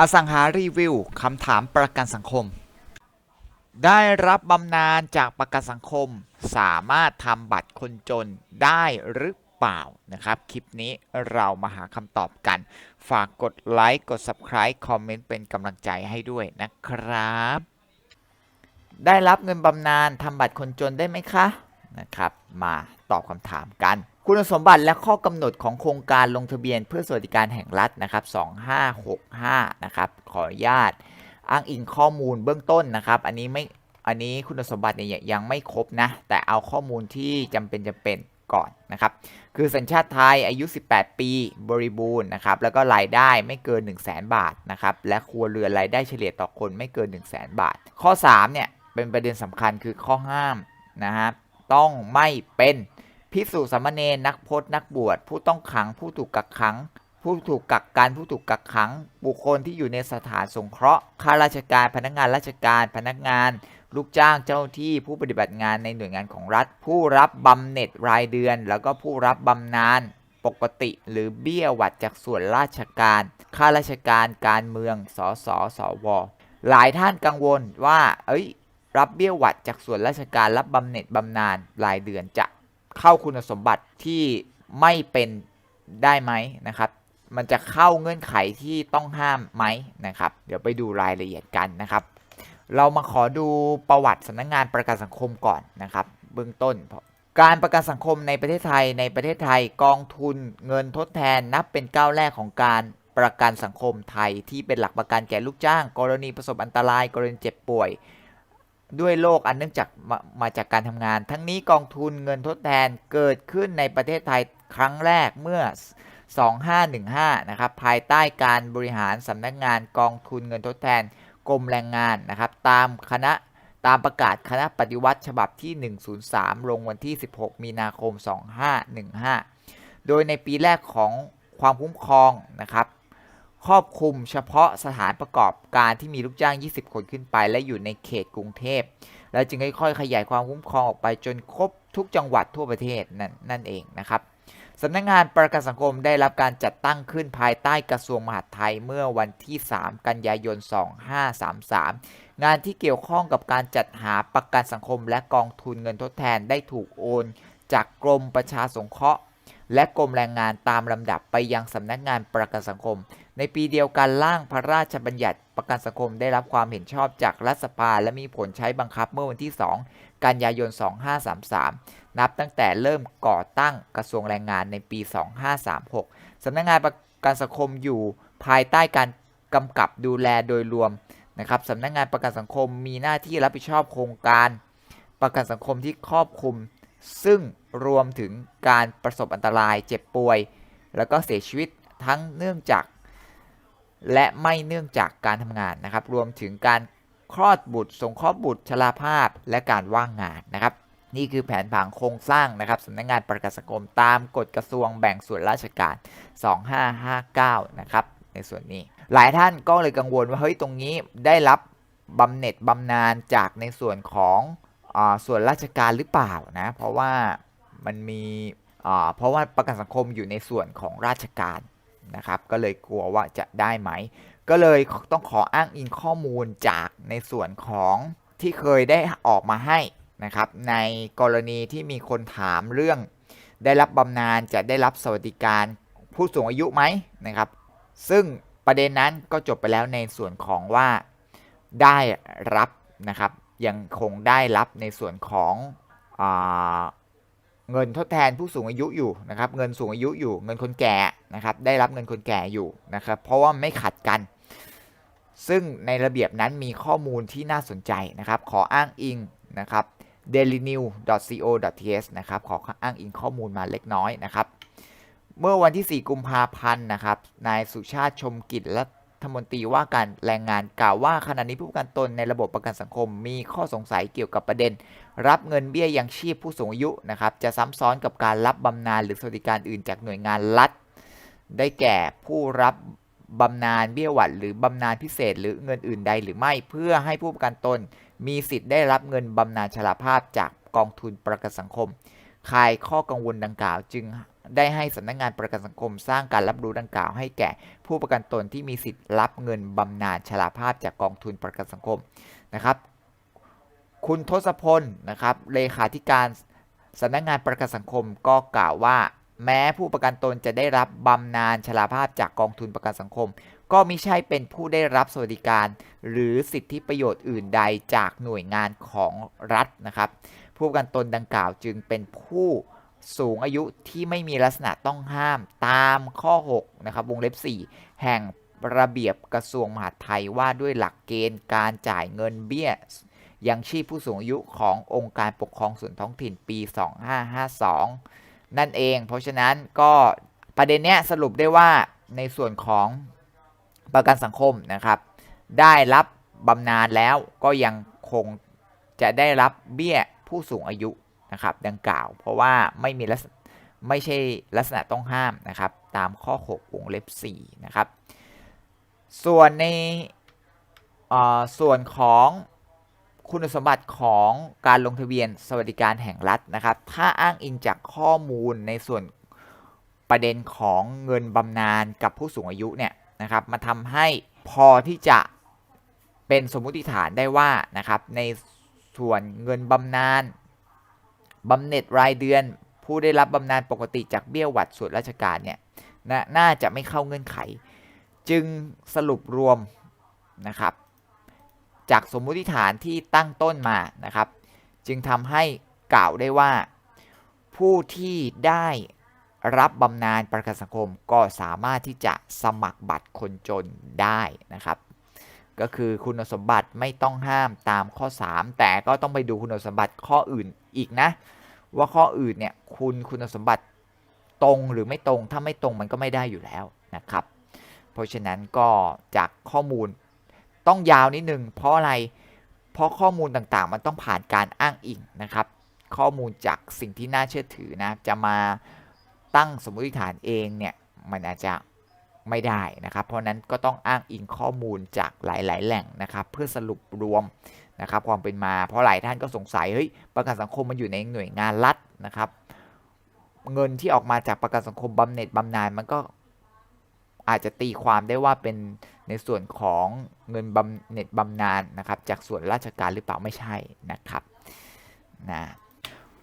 อสังหารีวิวคำถามประกันสังคม ได้รับบำนาญจากประกันสังคม สามารถทำบัตรคนจนได้หรือเปล่านะครับ คลิปนี้เรามาหาคำตอบกัน ฝากกดไลค์กด Subscribe คอมเมนต์เป็นกำลังใจให้ด้วยนะครับ ได้รับเงินบำนาญทำบัตรคนจนได้ไหมคะนะครับ มาตอบคำถามกัน คุณสมบัติและข้อกำหนดของโครงการลงทะเบียนเพื่อสวัสดิการแห่งรัฐนะครับ2565นะครับขออนุญาตอ้างอิงข้อมูลเบื้องต้นนะครับ อันนี้ไม่อันนี้คุณสมบัติเนี่ยยังไม่ครบนะ แต่เอาข้อมูลที่จำเป็นจำเป็นก่อนนะครับ คือสัญชาติไทยอายุ 18 ปีบริบูรณ์นะครับ แล้วก็รายได้ไม่เกิน 1 0 0 0 0 0บาทนะครับ และครัวเรือนรายได้เฉลี่ยต่อคนไม่เกิน 1 0 0 0 0 0 บาท ข้อ 3 เนี่ย เป็นประเด็นสำคัญคือข้อห้ามนะฮะต้องไม่เป็น พิสุสามเณรนักพจน์นักบวชผู้ต้องขังผู้ถูกกักขัง ผู้ถูกกักกันผู้ถูกกักขัง บุคคลที่อยู่ในสถานสงเคราะห์ข้าราชการพนักงานราชการพนักงาน ลูกจ้างเจ้าหน้าที่ผู้ปฏิบัติงานในหน่วยงานของรัฐ ผู้รับบำเหน็จรายเดือน แล้วก็ผู้รับบำนาญปกติ หรือเบี้ยหวัดจากส่วนราชการข้าราชการการเมืองสสสวหลายท่านกังวลว่า เอ้ย รับเบี้ยหวัดจากส่วนราชการรับบำเหน็จบำนาญรายเดือนจะ เข้าคุณสมบัติที่ไม่เป็นได้ไหมนะครับ มันจะเข้าเงื่อนไขที่ต้องห้ามไหมนะครับ เดี๋ยวไปดูรายละเอียดกันนะครับ เรามาขอดูประวัติสำนักงานประกันสังคมก่อนนะครับ เบื้องต้นการประกันสังคมในประเทศไทย ในประเทศไทยกองทุนเงินทดแทนนับเป็นก้าวแรกของการประกันสังคมไทยที่เป็นหลักประกันแก่ลูกจ้าง กรณีประสบอันตราย กรณีเจ็บป่วย ด้วยโรคอันเนื่องจากมามาจากการทำงาน ทั้งนี้กองทุนเงินทดแทนเกิดขึ้นในประเทศไทยครั้งแรกเมื่อ 2515 นะครับ ภายใต้การบริหารสำนักงานกองทุนเงินทดแทนกรมแรงงานนะครับ ตามคณะตามประกาศคณะปฏิวัติฉบับที่ 103 ลงวันที่ 16 มีนาคม 2515 โดยในปีแรกของความคุ้มครองนะครับ ครอบคลุมเฉพาะสถานประกอบการที่มีลูกจ้าง 20 คนขึ้นไป และอยู่ในเขตกรุงเทพ แล้วจึงค่อยๆขยายความคุ้มครองออกไปจนครบทุกจังหวัดทั่วประเทศนั่นนั่นเองนะครับสำนักงานประกันสังคมได้รับการจัดตั้งขึ้นภายใต้กระทรวงมหาดไทยเมื่อวันที่ 3 กันยายน 2533 งานที่เกี่ยวข้องกับการจัดหาประกันสังคมและกองทุนเงินทดแทนได้ถูกโอน จากกรมประชาสงเคราะห์ และกรมแรงงานตามลำดับไปยังสำนักงานประกันสังคม ในปีเดียวกันร่างพระราชบัญญัติประกันสังคมได้รับความเห็นชอบจากรัฐสภาและมีผลใช้บังคับเมื่อวันที่ 2 กันยายน 2533 นับตั้งแต่เริ่มก่อตั้งกระทรวงแรงงานในปี 2536 สำนักงานประกันสังคมอยู่ภายใต้การกำกับดูแลโดยรวมนะครับสำนักงานประกันสังคมมีหน้าที่รับผิดชอบโครงการประกันสังคมที่ครอบคลุม ซึ่งรวมถึงการประสบอันตรายเจ็บป่วย แล้วก็เสียชีวิตทั้งเนื่องจาก และไม่เนื่องจากการทำงานนะครับ รวมถึงการคลอดบุตรสงเคราะห์บุตรชราภาพ และการว่างงานนะครับ นี่คือแผนผังโครงสร้างนะครับสำนักงานประกันสังคมตามกฎกระทรวงแบ่งส่วนราชการ 2559 นะครับในส่วนนี้ หลายท่านก็เลยกังวลว่าเฮ้ยตรงนี้ได้รับบำเหน็จบำนาญจากในส่วนของอาส่วนราชการหรือเปล่านะเพราะว่ามันมีอ่าเพราะว่าประกันสังคมอยู่ในส่วนของราชการ นะครับ ก็เลยกลัวว่าจะได้ไหม ก็เลยต้องขออ้างอิงข้อมูลจากในส่วนของที่เคยได้ออกมาให้นะครับ ในกรณีที่มีคนถามเรื่อง ได้รับบำนาญจะได้รับสวัสดิการผู้สูงอายุไหมนะครับ ซึ่งประเด็นนั้นก็จบไปแล้วในส่วนของว่าได้รับนะครับยังคงได้รับในส่วนของ เงินทดแทนผู้สูงอายุอยู่นะครับ เงินสูงอายุอยู่เงินคนแก่นะครับ ได้รับเงินคนแก่อยู่นะครับ เพราะว่าไม่ขัดกัน ซึ่งในระเบียบนั้นมีข้อมูลที่น่าสนใจนะครับ ขออ้างอิงนะครับ dailynew.co.th นะครับ ขออ้างอิงข้อมูลมาเล็กน้อยนะครับ เมื่อวันที่ 4 กุมภาพันธ์นะครับ นายสุชาติชมกิจรั ฐมนตรีว่าการแรงงานกล่าวว่าขณะนี้ผู้ประกันตนในระบบประกันสังคม มีข้อสงสัยเกี่ยวกับประเด็น รับเงินเบี้ยยังชีพผู้สูงอายุนะครับจะซ้ำซ้อนกับการรับบำนาญหรือสวัสดิการอื่นจากหน่วยงานรัฐ ได้แก่ผู้รับบำนาญเบี้ยหวัดหรือบำนาญพิเศษ หรือเงินอื่นใดหรือไม่เพื่อให้ผู้ประกันตน มีสิทธิ์ได้รับเงินบำนาญชราภาพจากกองทุนประกันสังคมคลายข้อกังวลดังกล่าวจึง ได้ให้สำนักงานประกันสังคมสร้างการรับรู้ดังกล่าวให้แก่ ผู้ประกันตนที่มีสิทธิ์รับเงินบำนาญชราภาพจากกองทุนประกันสังคมนะครับ คุณทศพลนะครับเลขาธิการสำนักงานประกันสังคมก็กล่าวว่า แม้ผู้ประกันตนจะได้รับบำนาญชราภาพจากกองทุนประกันสังคม ก็มิใช่เป็นผู้ได้รับสวัสดิการ หรือสิทธิประโยชน์อื่นใดจากหน่วยงานของรัฐนะครับ ผู้ประกันตนดังกล่าวจึงเป็นผู้ สูงอายุที่ไม่มีลักษณะต้องห้ามตามข้อ6นะครับวงเล็บ 4 แห่งระเบียบกระทรวงมหาดไทยว่าด้วยหลักเกณฑ์การจ่ายเงินเบี้ยยังชีพผู้สูงอายุขององค์การปกครองส่วนท้องถิ่นปี 2552 นั่นเอง เพราะฉะนั้นก็ประเด็นเนี้ยสรุปได้ว่าในส่วนของประกันสังคมนะครับ ได้รับบำนาญแล้วก็ยังคงจะได้รับเบี้ยผู้สูงอายุ นะครับดังกล่าว เพราะว่าไม่มีลักษณะไม่ใช่ลักษณะต้องห้ามนะครับ ตามข้อ 6 วงเล็บ 4 นะครับ ส่วนในส่วนของคุณสมบัติของการลงทะเบียนสวัสดิการแห่งรัฐนะครับ ถ้าอ้างอิงจากข้อมูลในส่วนประเด็นของเงินบำนาญกับผู้สูงอายุเนี่ยนะครับมาทำให้พอที่จะเป็นสมมุติฐานได้ว่านะครับในส่วนเงินบำนาญ บำเหน็จรายเดือน ผู้ได้รับบำนาญปกติจากเบี้ยหวัดส่วนราชการเนี่ยนะน่าจะไม่เข้าเงื่อนไข จึงสรุปรวมนะครับจากสมมุติฐานที่ตั้งต้นมานะครับ จึงทำให้กล่าวได้ว่า ผู้ที่ได้รับบำนาญประกันสังคมก็สามารถที่จะสมัครบัตรคนจนได้นะครับ ก็คือคุณสมบัติไม่ต้องห้ามตามข้อ 3 แต่ก็ต้องไปดูคุณสมบัติข้ออื่นอีกนะ ว่าข้ออื่นเนี่ยคุณคุณสมบัติตรงหรือไม่ตรง ถ้าไม่ตรงมันก็ไม่ได้อยู่แล้วนะครับ เพราะฉะนั้นก็จากข้อมูลต้องยาวนิดนึงเพราะอะไร เพราะข้อมูลต่างๆ มันต้องผ่านการอ้างอิงนะครับ ข้อมูลจากสิ่งที่น่าเชื่อถือนะ จะมาตั้งสมมติฐานเองเนี่ยมันอาจจะไม่ได้นะครับ เพราะนั้นก็ต้องอ้างอิงข้อมูลจากหลาย ๆ แหล่งนะครับ เพื่อสรุปรวม นะครับความเป็นมา เพราะหลายท่านก็สงสัยเฮ้ยประกันสังคมมันอยู่ในหน่วยงานรัฐนะครับ เงินที่ออกมาจากประกันสังคมบำเหน็จบำนาญมันก็อาจจะตีความได้ว่าเป็นในส่วนของเงินบำเหน็จบำนาญนะครับ จากส่วนราชการหรือเปล่าไม่ใช่นะครับนะ